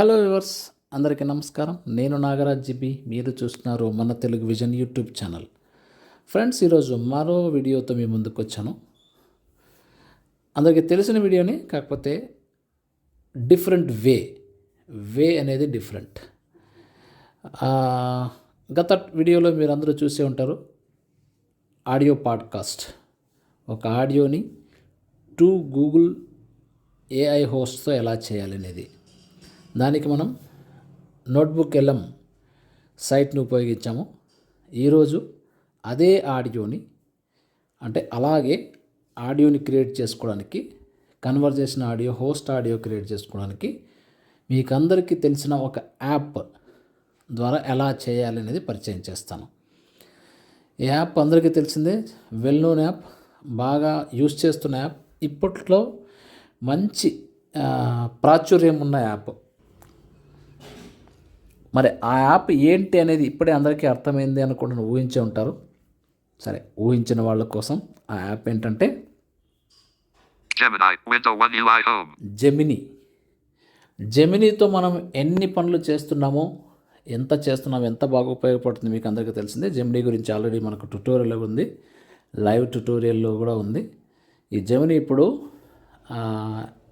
Hello viewers అందరికీ నమస్కారం. నేను నాగరాజ్ జిబి. మీరు చూస్తున్నారు మన Telugu vision YouTube channel. Friends ఈరోజు మరో వీడియోతో మీ ముందుకు వచ్చాను. అందరికీ తెలిసిన వీడియోని కాకపోతే డిఫరెంట్ వే. వే అనేది డిఫరెంట్. గత వీడియోలో మీరు అందరూ చూసే ఉంటారు ఆడియో పాడ్కాస్ట్. ఒక ఆడియోని టు గూగుల్ ఏఐ హోస్ట్తో ఎలా చేయాలనేది. దానికి మనం నోట్బుక్ ఎల్ఎం సైట్ని ఉపయోగించాము. ఈరోజు అదే ఆడియోని అంటే అలాగే ఆడియోని క్రియేట్ చేసుకోవడానికి conversation audio host audio create చేసుకోవడానికి మీకు అందరికీ తెలిసిన ఒక యాప్ ద్వారా ఎలా చేయాలి అనేది పరిచయం చేస్తాను. ఈ యాప్ అందరికీ తెలిసిందే వెల్ నోన్ యాప్ బాగా యూజ్ చేస్తున్న యాప్ ఇప్పట్లో మంచి ప్రాచుర్యం ఉన్న యాప్. మరి ఆ యాప్ ఏంటి అనేది ఇప్పుడే అందరికీ అర్థమైంది అనుకుంటున్న ఊహించే ఉంటారు. సరే ఊహించిన వాళ్ళ కోసం ఆ యాప్ ఏంటంటే Gemini, window 1 UI home. Gemini జెమినీతో మనం ఎన్ని పనులు చేస్తున్నామో ఎంత చేస్తున్నామో ఎంత బాగా ఉపయోగపడుతుంది మీకు అందరికీ తెలిసిందే. జెమినీ గురించి ఆల్రెడీ మనకు ట్యుటోరియల్ ఉంది. లైవ్ ట్యుటోరియల్లో కూడా ఉంది. ఈ జెమిని ఇప్పుడు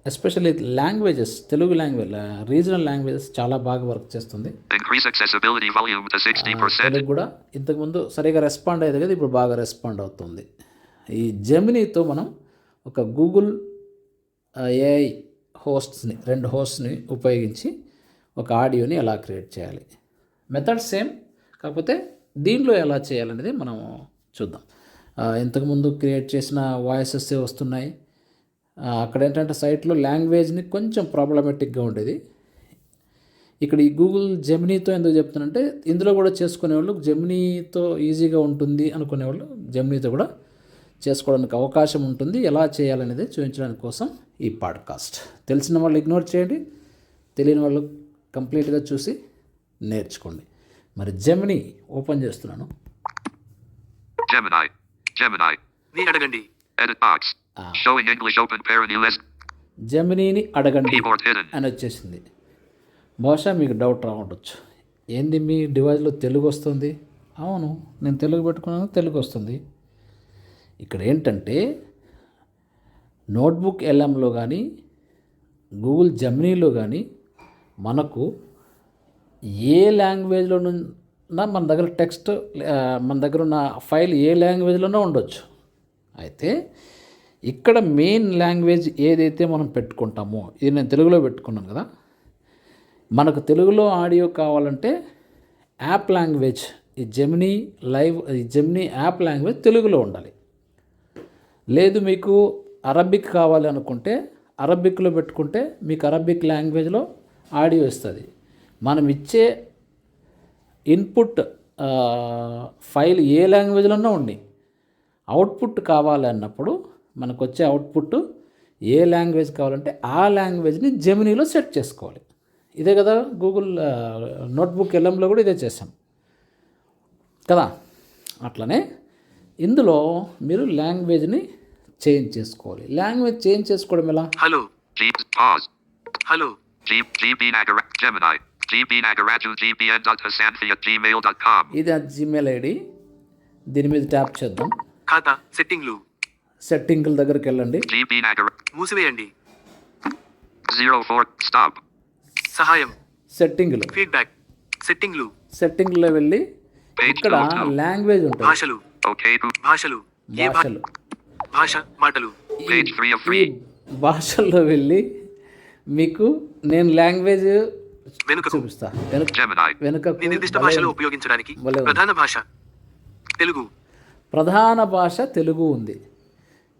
especially languages Telugu language regional languages చాలా బాగా వర్క్ చేస్తుంది. Increase accessibility volume to 60%. Telugu కూడా ఇంతకుముందు సరిగా రెస్పాండ్ అయ్యేది కదా ఇప్పుడు బాగా రెస్పాండ్ అవుతుంది. ఈ జెమినీతో మనం ఒక గూగుల్ ఏఐ హోస్ట్స్ని రెండు హోస్ట్ని ఉపయోగించి ఒక ఆడియోని ఎలా క్రియేట్ చేయాలి. మెథడ్ సేమ్ కాకపోతే దీనిలో ఎలా చేయాలనేది మనం చూద్దాం. ఇంతకుముందు క్రియేట్ చేసిన వాయిసెస్ వస్తున్నాయి. అక్కడ ఏంటంటే సైట్లో లాంగ్వేజ్ని కొంచెం ప్రాబ్లమెటిక్గా ఉండేది. ఇక్కడ ఈ గూగుల్ జెమినీతో ఎందుకు చెప్తానంటే ఇందులో కూడా చేసుకునేవాళ్ళు జెమినీతో ఈజీగా ఉంటుంది అనుకునేవాళ్ళు జెమినీతో కూడా చేసుకోవడానికి అవకాశం ఉంటుంది. ఎలా చేయాలనేది చూపించడానికి కోసం ఈ పాడ్కాస్ట్ తెలిసిన వాళ్ళు ఇగ్నోర్ చేయండి. తెలియని వాళ్ళు కంప్లీట్గా చూసి నేర్చుకోండి. మరి జెమినీ ఓపెన్ చేస్తున్నాను. జెమినాయ్ జెమినాయ్ అడగండి. Showing English open list. జెమినీని అడగండి. అని వచ్చేసింది. బహుశా మీకు డౌట్ రావడచ్చు ఏంది మీ డివైస్లో తెలుగు వస్తుంది? అవును నేను తెలుగు పెట్టుకున్నాను తెలుగు వస్తుంది. ఇక్కడ ఏంటంటే నోట్బుక్ ఎల్ఎంలో కానీ గూగుల్ జమినీలో కానీ మనకు ఏ లాంగ్వేజ్లో మన దగ్గర టెక్స్ట్ మన దగ్గర ఉన్న ఫైల్ ఏ లాంగ్వేజ్లోనో ఉండొచ్చు. అయితే ఇక్కడ మెయిన్ లాంగ్వేజ్ ఏదైతే మనం పెట్టుకుంటామో ఇది నేను తెలుగులో పెట్టుకున్నాను కదా మనకు తెలుగులో ఆడియో కావాలంటే యాప్ లాంగ్వేజ్ ఈ జెమినీ లైవ్ ఈ జెమినీ యాప్ లాంగ్వేజ్ తెలుగులో ఉండాలి. లేదు మీకు అరబిక్ కావాలి అనుకుంటే అరబిక్లో పెట్టుకుంటే మీకు అరబిక్ లాంగ్వేజ్లో ఆడియో ఇస్తుంది మనం ఇచ్చే ఇన్పుట్ ఫైల్ ఏ లాంగ్వేజ్లోనో ఉండి అవుట్పుట్ కావాలి అన్నప్పుడు మనకు వచ్చే అవుట్పుట్ ఏ లాంగ్వేజ్ కావాలంటే ఆ లాంగ్వేజ్ని జెమినీలో సెట్ చేసుకోవాలి. ఇదే కదా గూగుల్ నోట్బుక్ ఎల్ఎంలో కూడా ఇదే చేసాం కదా? అట్లనే ఇందులో మీరు లాంగ్వేజ్ని చేంజ్ చేసుకోవాలి. లాంగ్వేజ్ చేంజ్ చేసుకోవడం ఎలా? హలో. హలో. ఇది ఆ జీమెయిల్ ఐడి దీని మీద ట్యాప్ చేద్దాం. ఖాతా సెట్టింగ్లు సెట్టింగుల దగ్గరికి వెళ్ళండి. మూసివేయండి. 04. Stop. సహాయం. సెట్టింగులు. ఫీడ్బ్యాక్. సెట్టింగ్లు. సెట్టింగ్లో వెళ్ళి ఇక్కడ 2. లాంగ్వేజ్ ఉంటుంది. భాషలు. భాషలు. భాషలు. భాష మాటలు. Page 3 of ఈ 3. భాషల్లో వెళ్ళి మీకు నేను లాంగ్వేజ్ వెనుకకు. చూపిస్తా. వెనుక నిర్దిష్ట భాషలో. ఉపయోగించడానికి. ప్రధాన భాష తెలుగు. ప్రధాన భాష తెలుగు ఉంది.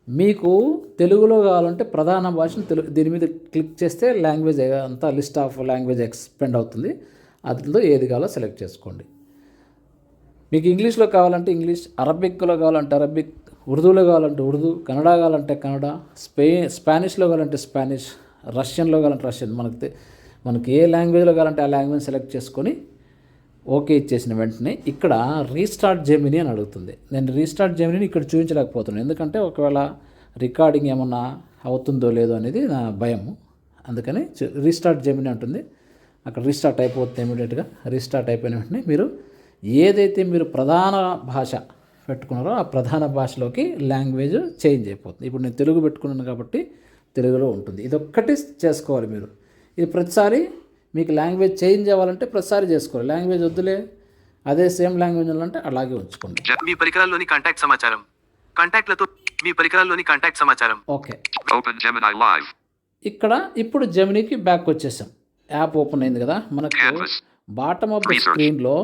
మీకు తెలుగులో కావాలంటే ప్రధాన భాషను తెలుగు దీని మీద క్లిక్ చేస్తే లాంగ్వేజ్ అంతా లిస్ట్ ఆఫ్ లాంగ్వేజ్ ఎక్స్పెండ్ అవుతుంది. అందులో ఏది కావాలో సెలెక్ట్ చేసుకోండి. మీకు ఇంగ్లీష్లో కావాలంటే ఇంగ్లీష్ అరబిక్లో కావాలంటే అరబిక్ ఉర్దూలో కావాలంటే ఉర్దూ కన్నడ కావాలంటే కన్నడ స్పే స్పానిష్లో కావాలంటే స్పానిష్ రష్యన్లో కావాలంటే రష్యన్. మనకి మనకి ఏ లాంగ్వేజ్లో కావాలంటే ఆ లాంగ్వేజ్ సెలెక్ట్ చేసుకొని ఓకే ఇచ్చేసిన వెంటనే ఇక్కడ రీస్టార్ట్ జెమిని అని అడుగుతుంది. నేను రీస్టార్ట్ జెమిని ఇక్కడ చూపించలేకపోతున్నాను. ఎందుకంటే ఒకవేళ రికార్డింగ్ ఏమన్నా అవుతుందో లేదో అనేది నా భయం. అందుకని రీస్టార్ట్ జెమిని ఉంటుంది అక్కడ రీస్టార్ట్ అయిపోతుంది ఇమీడియట్గా రీస్టార్ట్ అయిపోయిన వెంటనే మీరు ఏదైతే మీరు ప్రధాన భాష పెట్టుకున్నారో ఆ ప్రధాన భాషలోకి లాంగ్వేజ్ చేంజ్ అయిపోతుంది. ఇప్పుడు నేను తెలుగు పెట్టుకున్నాను కాబట్టి తెలుగులో ఉంటుంది. ఇది ఒక్కటి చేసుకోవాలి మీరు. ఇది ప్రతిసారి మీకు లాంగ్వేజ్ చేంజ్ అవ్వాలంటే ప్రతిసారి చేసుకోవాలి లాంగ్వేజ్ వద్దులే అదే సేమ్ లాంగ్వేజ్ ఉండాలంటే అలాగే ఉంచుకోండి మీ పరికరాల్లోని కాంటాక్ట్ సమాచారం కాంటాక్ట్లతో మీ పరికరాల్లోని కాంటాక్ట్ సమాచారం ఓకే Open Gemini Live. ఇక్కడ ఇప్పుడు జెమినీకి బ్యాక్ వచ్చేసాం యాప్ ఓపెన్ అయింది కదా మనకు. Bottom of the Research. స్క్రీన్లో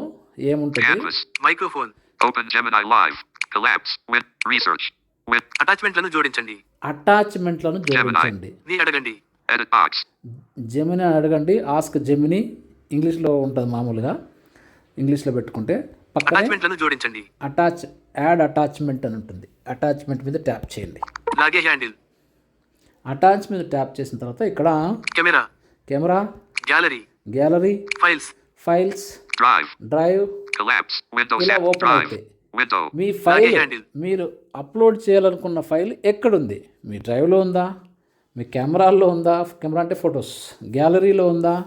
ఏముంటుంది. Microphone Open Gemini Live. Collapse. With research. With అటాచ్మెంట్లను జోడించండి అటాచ్మెంట్లను జోడించండి అడగండి జెమిని అడగండి ఆస్క్ జెమిని ఇంగ్లీష్లో ఉంటుంది మామూలుగా. ఇంగ్లీష్లో పెట్టుకుంటే. అటాచ్మెంట్లను జోడించండి. అటాచ్ యాడ్ అటాచ్మెంట్ అని ఉంటుంది. అటాచ్మెంట్ మీద ట్యాప్ చేయండి. లాగే హ్యాండిల్ అటాచ్ మీద ట్యాప్ చేసిన తర్వాత ఇక్కడ camera camera gallery gallery files files. Drive ఇలా. ఓపెన్. అవుతాయి. మీ ఫైల్. మీరు అప్లోడ్ చేయాలనుకున్న ఫైల్ ఎక్కడుంది? మీ డ్రైవ్లో ఉందా? మీ కెమెరాల్లో ఉందా? కెమెరా అంటే ఫొటోస్. గ్యాలరీలో ఉందా?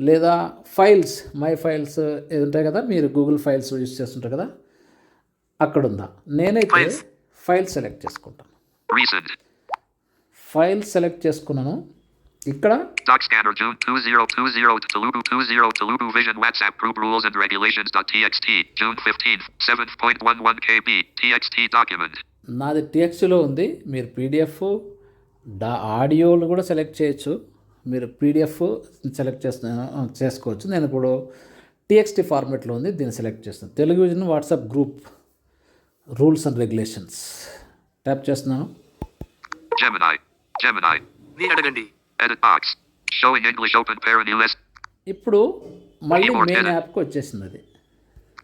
లేదా ఫైల్స్ మై ఫైల్స్ ఏది ఉంటాయి కదా? మీరు గూగుల్ ఫైల్స్ యూస్ చేస్తుంటారు కదా? అక్కడ ఉందా నేనైతే. ఫైల్ సెలెక్ట్ చేసుకుంటాను. ఫైల్ సెలెక్ట్ చేసుకున్నాను. ఇక్కడ Doc scanner June 2020 Telugu 20 Telugu Vision WhatsApp group rules and regulations .txt June 15th 7.11 KB TXT document. నాది టీఎక్స్లో ఉంది. మీరు పీడిఎఫ్ డా ఆడియోలు కూడా సెలెక్ట్ చేయొచ్చు. మీరు పీడిఎఫ్ సెలెక్ట్ చేస్తున్నా చేసుకోవచ్చు. నేను ఇప్పుడు టీఎక్స్టీ ఫార్మేట్లో ఉంది దీన్ని సెలెక్ట్ చేస్తాను Telugu vision WhatsApp group rules and regulations. Tap చేస్తున్నాను. ఇప్పుడు మళ్ళీ మెయిన్. యాప్కి వచ్చేసింది అది.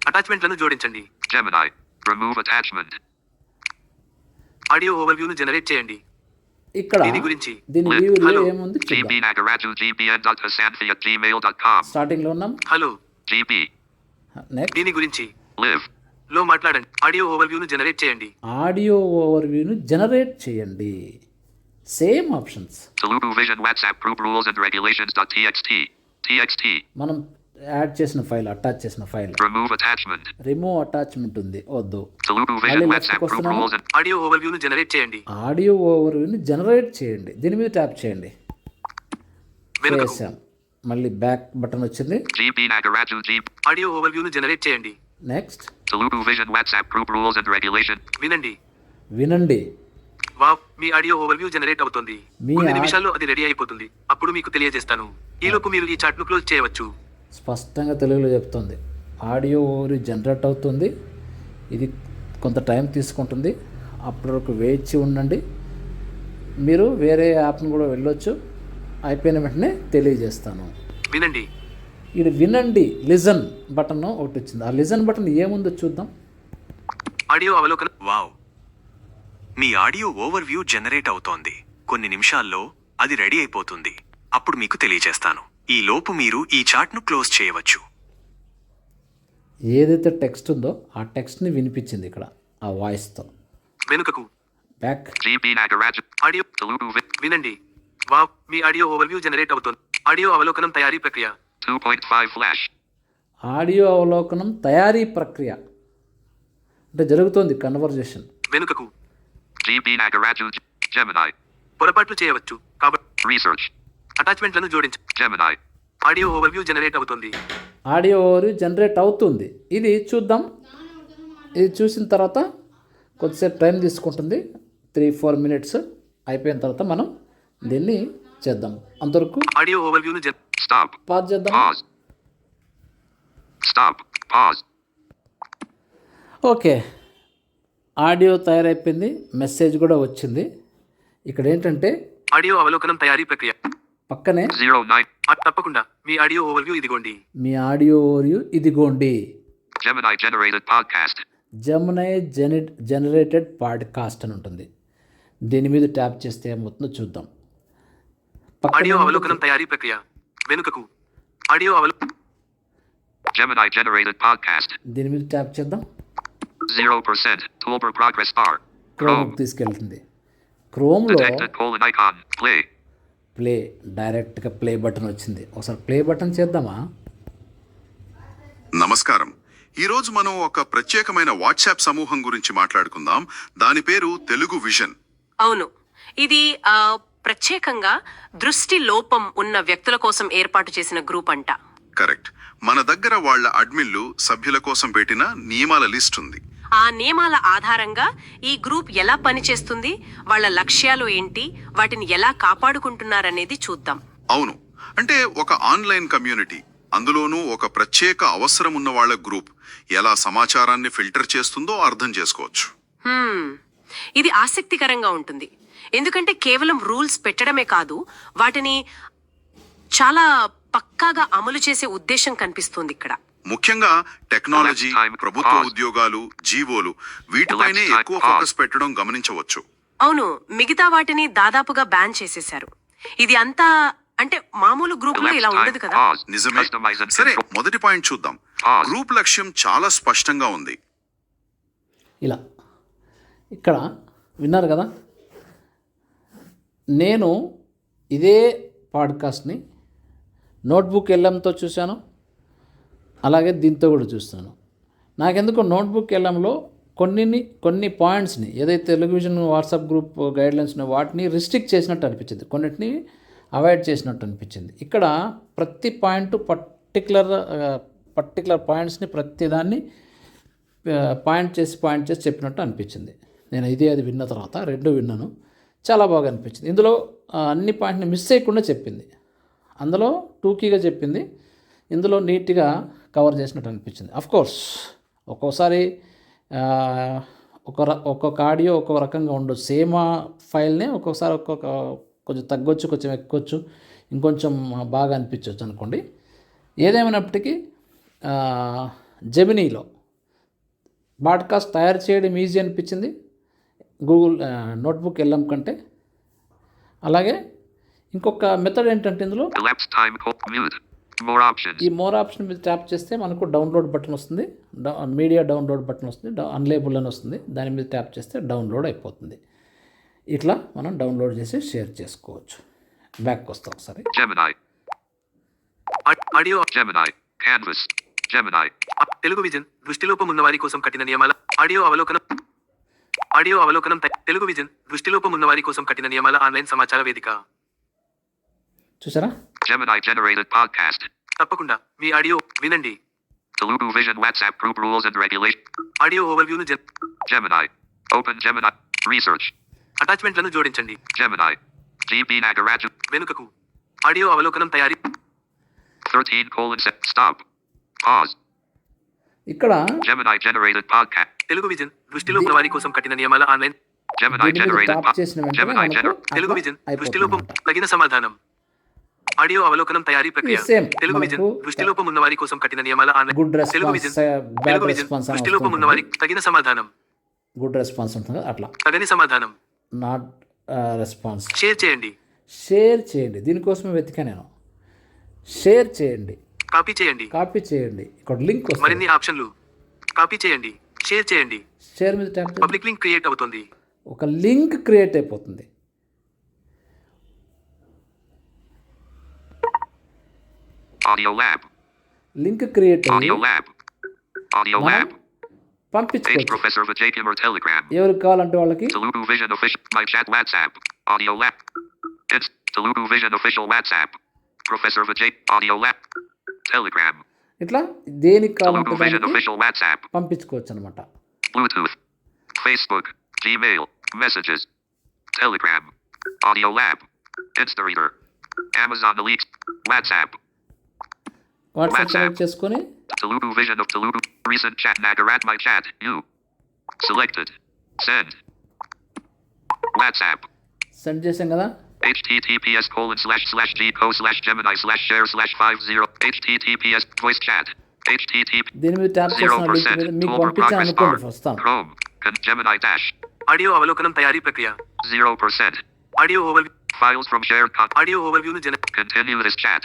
అటాచ్మెంట్లను జోడించండి. Remove attachment. ఆడియో ఓవర్వ్యూను జనరేట్ చేయండి. ఇక్కడ దీని గురించి. దీని List. వ్యూలో Hello. ఏముంది gmail.com. స్టార్టింగ్లో ఉన్నాం హలో దీని గురించి. లో మాట్లాడండి ఆడియో ఓవర్వ్యూను జనరేట్ చేయండి ఆడియో ఓవర్వ్యూను జనరేట్ చేయండి సేమ్ ఆప్షన్స్. మనం యాడ్ చేసిన ఫైల్ అటాచ్ చేసిన ఫైల్. రిమూవ్ అటాచ్మెంట్ ఉంది వద్దు. ఆడియో ఓవర్వ్యూను జనరేట్ చేయండి. ఆడియో ఓవర్వ్యూని జనరేట్ చేయండి. దీని మీద ట్యాప్ చేయండి. చేసాం మళ్ళీ బ్యాక్ బటన్ వచ్చింది. ఆడియో ఓవర్వ్యూను జనరేట్ చేయండి. Next Telugu Vision WhatsApp group rules and regulation. వినండి. వినండి. వావ్ మీ ఆడియో ఓవర్వ్యూ జనరేట్ అవుతుంది. మీ కొన్ని నిమిషాల్లో అది రెడీ అయిపోతుంది. అప్పుడు మీకు తెలియజేస్తాను. ఈలోపు మీరు ఈ చాట్ను క్లోజ్ చేయవచ్చు. స్పష్టంగా తెలుగులో చెప్తుంది. ఆడియో ఓవర్ జనరేట్ అవుతుంది. ఇది కొంత టైం తీసుకుంటుంది. అప్పటి వరకు వేచి ఉండండి. మీరు వేరే యాప్ను కూడా వెళ్ళొచ్చు. అయిపోయిన వెంటనే తెలియజేస్తాను. వినండి. ఇది వినండి లిజన్ బటన్ ఒకటి వచ్చింది. ఆ లిజన్ బటన్ ఏముందో చూద్దాం. ఆడియో అవలోకనం వావ్. మీ ఆడియో ఓవర్వ్యూ జనరేట్ అవుతోంది. కొన్ని నిమిషాల్లో అది రెడీ అయిపోతుంది. అప్పుడు మీకు తెలియజేస్తాను. ఈ లోపు మీరు ఈ చాట్ను క్లోజ్ చేయవచ్చు. ఏదైతే టెక్స్ట్ ఉందో ఆ టెక్స్ట్ని వినిపించింది ఇక్కడ ఆ వాయిస్తో వెనుకకు. బ్యాక్. ఆడియో వినండి. వావ్ మీ ఆడియో ఓవర్వ్యూ జనరేట్ అవుతుంది. ఆడియో అవలోకనం తయారీ ప్రక్రియ. 2.5 Flash. ఆడియో అవలోకనం తయారీ ప్రక్రియ. అంటే జరుగుతోంది కన్వర్జేషన్ వెనుకకు. పొరపాట్లు చేయవచ్చు. కాబట్టి Research. అటాచ్మెంట్లను జోడించ. Gemini. ఆడియో ఓవర్వ్యూ జనరేట్ అవుతుంది. ఆడియో ఓవర్ జనరేట్ అవుతుంది. ఇది చూద్దాం. ఇది చూసిన తర్వాత కొద్దిసేపు టైం తీసుకుంటుంది. త్రీ ఫోర్ మినిట్స్ అయిపోయిన తర్వాత మనం దీన్ని చేద్దాం. అంతవరకు ఆడియో ఓవర్వ్యూను Stop. పాజ్ చేద్దాం. Stop. Pause. ఓకే. ఆడియో తయారైపోయింది. మెసేజ్ కూడా వచ్చింది. ఇక్కడ ఏంటంటే ఆడియో అవలోకనం తయారీ ప్రక్రియ. పక్కనే 09. ఆ, తప్పకుండా మీ ఆడియో ఓవర్వ్యూ ఇదిగోండి మీ ఆడియో ఓరియు ఇదిగోండి Gemini generated podcast. జమునై జెని జనరేటెడ్ పాడ్కాస్ట్ అని ఉంటుంది దీని మీద ట్యాప్ చేస్తే ఏమవుతుందో చూద్దాం ఆడియో అవలోకనం తయారీ ప్రక్రియ వెనుకకు ఆడియో అవలో Gemini generated podcast. దీని మీద ట్యాప్ చేద్దాం 0%. Toolbar progress bar. Chrome Chrome. తీసుకెళ్తుంది క్రోమ్లో icon. Play. ప్లే డైరెక్ట్గా ప్లే బటన్ వచ్చింది. ఒకసారి ప్లే బటన్ చేద్దామా? నమస్కారం. ఈరోజు మనం ఒక ప్రత్యేకమైన వాట్సాప్ సమూహం గురించి మాట్లాడుకుందాం. దాని పేరు తెలుగు విజన్. అవును. ఇది ఆ, ప్రత్యేకంగా దృష్టి లోపం ఉన్న వ్యక్తుల కోసం ఏర్పాటు చేసిన గ్రూప్ అంట. కరెక్ట్. మన దగ్గర వాళ్ళ అడ్మిన్లు సభ్యుల కోసం పెట్టిన నియమాల లిస్ట్ ఉంది. ఆ నియమాల ఆధారంగా ఈ గ్రూప్ ఎలా పనిచేస్తుంది వాళ్ళ లక్ష్యాలు ఏంటి వాటిని ఎలా కాపాడుకుంటున్నారనేది చూద్దాం. అవును. అంటే ఒక ఆన్లైన్ కమ్యూనిటీ అందులోనూ ఒక ప్రత్యేక అవసరం ఉన్న వాళ్ళ గ్రూప్ ఎలా సమాచారాన్ని ఫిల్టర్ చేస్తుందో అర్థం చేసుకోవచ్చు. ఇది ఆసక్తికరంగా ఉంటుంది. ఎందుకంటే కేవలం రూల్స్ పెట్టడమే కాదు వాటిని చాలా పక్కాగా అమలు చేసే ఉద్దేశం కనిపిస్తుంది ఇక్కడ. ముఖ్యంగా టెక్నాలజీ. ప్రభుత్వ. ఉద్యోగాలు జీవోలు వీటిపైనే. ఎక్కువ. ఫోకస్ పెట్టడం గమనించవచ్చు అవును మిగతా వాటిని దాదాపుగా బ్యాన్ చేసేశారు ఇది అంతా అంటే మామూలు గ్రూప్లో ఇలా ఉండదు. కదా. నిజమే సరే. మొదటి పాయింట్ చూద్దాం. గ్రూప్ లక్ష్యం చాలా స్పష్టంగా ఉంది ఇలా ఇక్కడ విన్నారు కదా నేను ఇదే పాడ్కాస్ట్ని నోట్బుక్ ఎల్లంతో చూశాను అలాగే దీంతో కూడా చూస్తాను. నాకెందుకు నోట్బుక్ ఎల్లంలో కొన్ని కొన్ని పాయింట్స్ని ఏదైతే టెలివిజన్ వాట్సాప్ గ్రూప్ గైడ్లైన్స్ వాటిని రిస్ట్రిక్ట్ చేసినట్టు అనిపించింది. కొన్నిటిని అవాయిడ్ చేసినట్టు అనిపించింది. ఇక్కడ ప్రతి పాయింట్ పర్టికులర్ పర్టికులర్ పాయింట్స్ని ప్రతి దాన్ని పాయింట్ చేసి పాయింట్ చేసి చెప్పినట్టు అనిపించింది. నేను ఇది అది విన్న తర్వాత రెండు విన్నాను. చాలా బాగా అనిపించింది. ఇందులో అన్ని పాయింట్ని మిస్ చేయకుండా చెప్పింది. అందులో టూకీగా చెప్పింది. ఇందులో నీట్గా కవర్ చేసినట్టు అనిపించింది. కోర్స్ ఒక్కోసారి ఒక ర- ఒక్కొక్క ఆడియో ఒక్కొక్క రకంగా ఉండదు సేమ్ ఫైల్నే ఒక్కొక్కసారి ఒక్కొక్క కొంచెం తగ్గొచ్చు కొంచెం ఎక్కొచ్చు ఇంకొంచెం బాగా అనిపించవచ్చు అనుకోండి. ఏదేమైనప్పటికీ జెమినీలో బాడ్కాస్ట్ తయారు చేయడం ఈజీ అనిపించింది. గూగుల్ నోట్బుక్ వెళ్ళం కంటే. అలాగే ఇంకొక మెథడ్ ఏంటంటే ఇందులో Options. ఈ మోర్ ఆప్షన్ మీద ట్యాప్ చేస్తే మనకు డౌన్లోడ్ బటన్ వస్తుంది. మీడియా డౌన్లోడ్ బటన్ వస్తుంది. డౌ- అన్లేబుల్ అని వస్తుంది. దాని మీద ట్యాప్ చేస్తే డౌన్లోడ్ అయిపోతుంది. ఇట్లా మనం డౌన్లోడ్ చేసి షేర్ చేసుకోవచ్చు. బ్యాక్ వస్తాం ఒకసారి. ఆడియో. Gemini. ఆ- తెలుగు విజన్ దృష్టిలోపం ఉన్న వారి కోసం కఠిన నియమాల ఆడియో అవలోకనం ఆడియో అవలోకనం తెలుగు విజన్ దృష్టిలోపం ఉన్న వారి కోసం కఠిన నియమాల ఆన్లైన్ సమాచార వేదిక చూసారా? Gemini generated podcast. తప్పకుండా మీ ఆడియో వినండి Telugu Vision WhatsApp group rules and regulations. Audio ఓవర్వ్యూను Gemini. Open Gemini. Research. అటాచ్మెంట్లను జోడించండి Gemini. GB Nagaraju. వెనుకకు ఆడియో అవలోకనం తయారీ 13 colon set. Stop. Pause. ఇక్కడ Gemini generated podcast. Telugu vision దృష్టిలో ఉన్న వారి కోసం కఠిన నియమాల ఆన్లైన్ Gemini మనకు gener- తెలుగు విజన్ అయిపోతుంది తగిన సమాధానం ఆడియో అవలోకనం తయారీ ప్రక్రియ. తెలుగు విజన్ దృష్టిలోపం ఉన్న వారి కోసం కఠిన నియమాల online Telugu vision bad Telugu vision దృష్టిలోపం ఉన్న వారి తగిన సమాధానం. గుడ్ రెస్పాన్స్ ఉంటుంది? అట్లా. తగని సమాధానం. నాట్ రెస్పాన్స్ షేర్ చేయండి. షేర్ చేయండి. దీనికోసమే వెతికా నేను. షేర్ చేయండి. కాపీ చేయండి. కాపీ చేయండి. ఇక్కడ లింక్ వస్తుంది. మరిన్ని ఆప్షన్లు. కాపీ చేయండి. షేర్ చేయండి. షేర్ మీద పబ్లిక్ లింక్ క్రియేట్ అవుతుంది. ఒక లింక్ క్రియేట్ అయిపోతుంది. WhatsApp. Professor Vijay. Audio Lab. Telegram. ఇట్లా దేనికి కావాలంటే Telugu Vision దానికి Official WhatsApp. పంపించుకోవచ్చు అనమాట Bluetooth. Facebook. Gmail. Messages. Telegram. Audio Lab. InstaReader. Amazon Elite. WhatsApp. WhatsApp WhatsApp. Connect చేసుకొని Telugu Vision of Telugu. Recent chat Nagarat My Chat. You. Selected. Send. WhatsApp. Send చేసాం కదా https colon slash slash gco slash gemini slash share slash five zero https voice chat http దీని మీద tap zero చేసిన link percent మీద మీకు total పంపించాను progress అనుకోండి bar వస్తాను chrome con gemini dash audio అవలోకనం తయారీ ప్రక్రియ zero percent audio over files from shared con audio ఓవర్వ్యూను జన continue this chat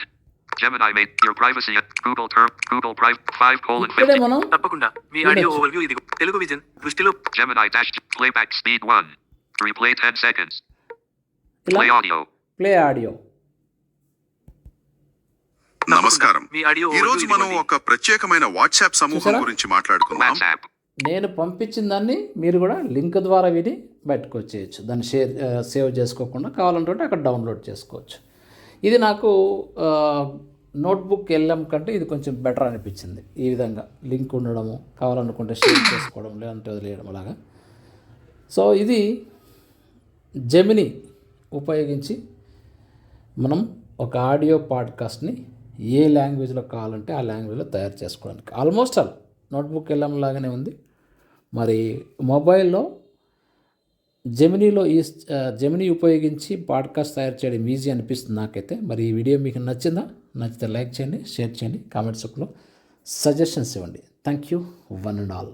Gemini made your privacy at google term google private five colon ఇక్కడే 50 మనం తప్పకుండా. మీ ఆడియో ఓవర్వ్యూ ఇది తెలుగు విజన్ దృష్టిలో. Gemini dash playback speed one. Replay 10 seconds. ఇలా play audio. Play audio నమస్కారం. Audio ఈ రోజు overview మనం. ఒక ప్రత్యేకమైన వాట్సాప్ సమూహం? గురించి మాట్లాడుకుందాం. నేను పంపించిన దాన్ని మీరు కూడా లింక్ ద్వారా విని బయటకు వచ్చేయచ్చు. దాన్ని షేర్ సేవ్ చేసుకోకుండా కావాలంటే అక్కడ డౌన్లోడ్ చేసుకోవచ్చు. ఇది నాకు నోట్బుక్ వెళ్ళాం కంటే ఇది కొంచెం బెటర్ అనిపించింది. ఈ విధంగా లింక్ ఉండడము కావాలనుకుంటే షేర్ చేసుకోవడం లేదంటే వదిలేయడం అలాగా. సో ఇది జెమిని ఉపయోగించి మనం ఒక ఆడియో పాడ్కాస్ట్ని ఏ లాంగ్వేజ్లో కావాలంటే ఆ లాంగ్వేజ్లో తయారు చేసుకోవడానికి. ఆల్మోస్ట్ ఆల్ నోట్బుక్ వెళ్ళం లాగానే ఉంది. మరి మొబైల్లో జెమినీలో ఈ జెమినీ ఉపయోగించి పాడ్కాస్ట్ తయారు చేయడం ఈజీ అనిపిస్తుంది నాకైతే. మరి ఈ వీడియో మీకు నచ్చిందా? నచ్చితే లైక్ చేయండి షేర్ చేయండి కామెంట్స్లో సజెషన్స్ ఇవ్వండి. Thank you one and all.